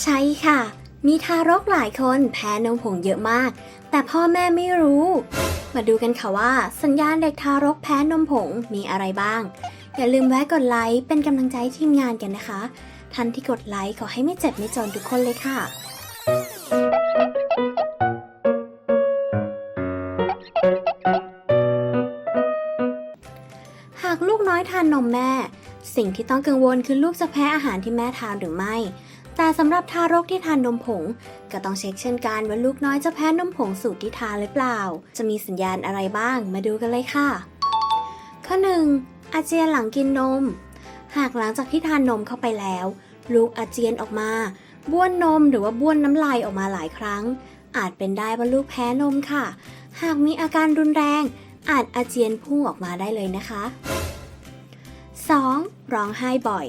ใช่ค่ะ มีทารกหลายคนแพ้นมผงเยอะมาก แต่พ่อแม่ไม่รู้ มาดูกันค่ะว่า สัญญาณเด็กทารกแพ้นมผงมีอะไรบ้าง อย่าลืมแวะกดไลค์เป็นกำลังใจทีมงานกันนะคะ ท่านที่กดไลค์ขอให้ไม่เจ็บไม่จนทุกคนเลยค่ะหากลูกน้อยทานนมแม่ สิ่งที่ต้องกังวลคือลูกจะแพ้อาหารที่แม่ทานหรือไม่ แต่สำหรับทารกที่ทานนมผง ก็ต้องเช็คเช่นกันว่าลูกน้อยจะแพ้นมผงสูตรที่ทานหรือเปล่า จะมีสัญญาณอะไรบ้างมาดูกันเลยค่ะ ข้อ 1. อาเจียนหลังกินนม หากหลังจากที่ทานนมเข้าไปแล้ว ลูกอาเจียนออกมาบ้วนนมหรือว่าบ้วนน้ำลายออกมาหลายครั้ง อาจเป็นได้ว่าลูกแพ้นมค่ะ หากมีอาการรุนแรง อาจอาเจียนพุ่งออกมาได้เลยนะคะ 2. ร้องไห้บ่อย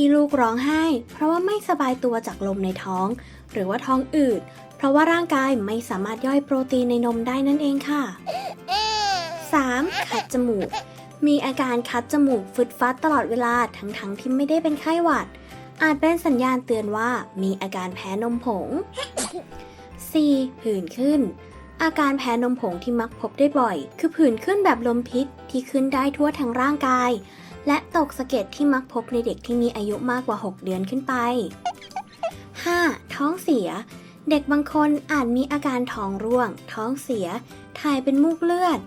ที่ลูกร้องไห้ เพราะว่าไม่สบายตัวจากลมในท้อง หรือว่าท้องอืด เพราะว่าร่างกายไม่สามารถย่อยโปรตีนในนมได้นั่นเองค่ะ 3. คัดจมูก มีอาการคัดจมูกฟึดฟัดตลอดเวลาทั้งๆที่ไม่ได้เป็นไข้หวัด อาจเป็นสัญญาณเตือนว่ามีอาการแพ้นมผง 4. ผื่นขึ้น อาการแพ้นมผงที่มักพบได้บ่อย คือผื่นขึ้นแบบลมพิษที่ขึ้นได้ทั่วทั้งร่างกาย และตกสะเก็ดที่มักพบในเด็กที่มีอายุมากกว่า 6 เดือนขึ้นไป 5. ท้องเสีย เด็กบางคนอาจมีอาการท้องร่วง ท้องเสีย ถ่ายเป็นมูกเลือด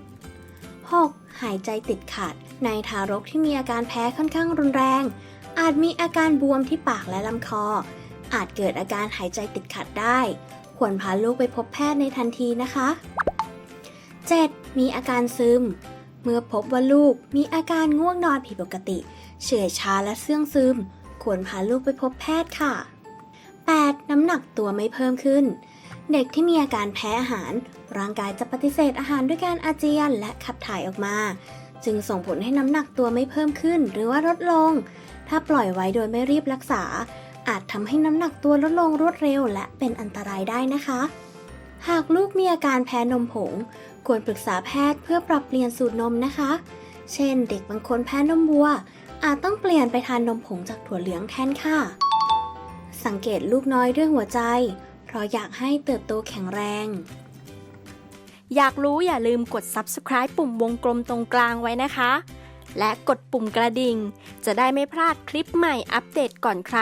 6. หายใจติดขัด ในทารกที่มีอาการแพ้ค่อนข้างรุนแรง อาจมีอาการบวมที่ปากและลำคอ อาจเกิดอาการหายใจติดขัดได้ ควรพาลูกไปพบแพทย์ในทันทีนะคะ 7. มีอาการซึม เมื่อพบว่าลูกมีอาการง่วงนอนผิดปกติ เฉื่อยชาและเสื่องซึม ควรพาลูกไปพบแพทย์ค่ะ 8. น้ำหนักตัวไม่เพิ่มขึ้น เด็กที่มีอาการแพ้อาหาร ร่างกายจะปฏิเสธอาหารด้วยการอาเจียนและขับถ่ายออกมา จึงส่งผลให้น้ำหนักตัวไม่เพิ่มขึ้นหรือว่าลดลง ถ้าปล่อยไว้โดยไม่รีบรักษา อาจทำให้น้ำหนักตัวลดลงรวดเร็วและเป็นอันตรายได้นะคะ หากลูกมีอาการแพ้นมผง ควรปรึกษาแพทย์เพื่อปรับเปลี่ยนสูตรนมนะคะ เช่น เด็กบางคนแพ้นมวัว อาจต้องเปลี่ยนไปทานนมผงจากถั่วเหลืองแทนค่ะ สังเกตลูกน้อยด้วยหัวใจ เพราะอยากให้เติบโตแข็งแรง อยากรู้อย่าลืมกด subscribe ปุ่มวงกลมตรงกลางไว้นะคะ และกดปุ่มกระดิ่ง จะได้ไม่พลาดคลิปใหม่อัปเดตก่อนใคร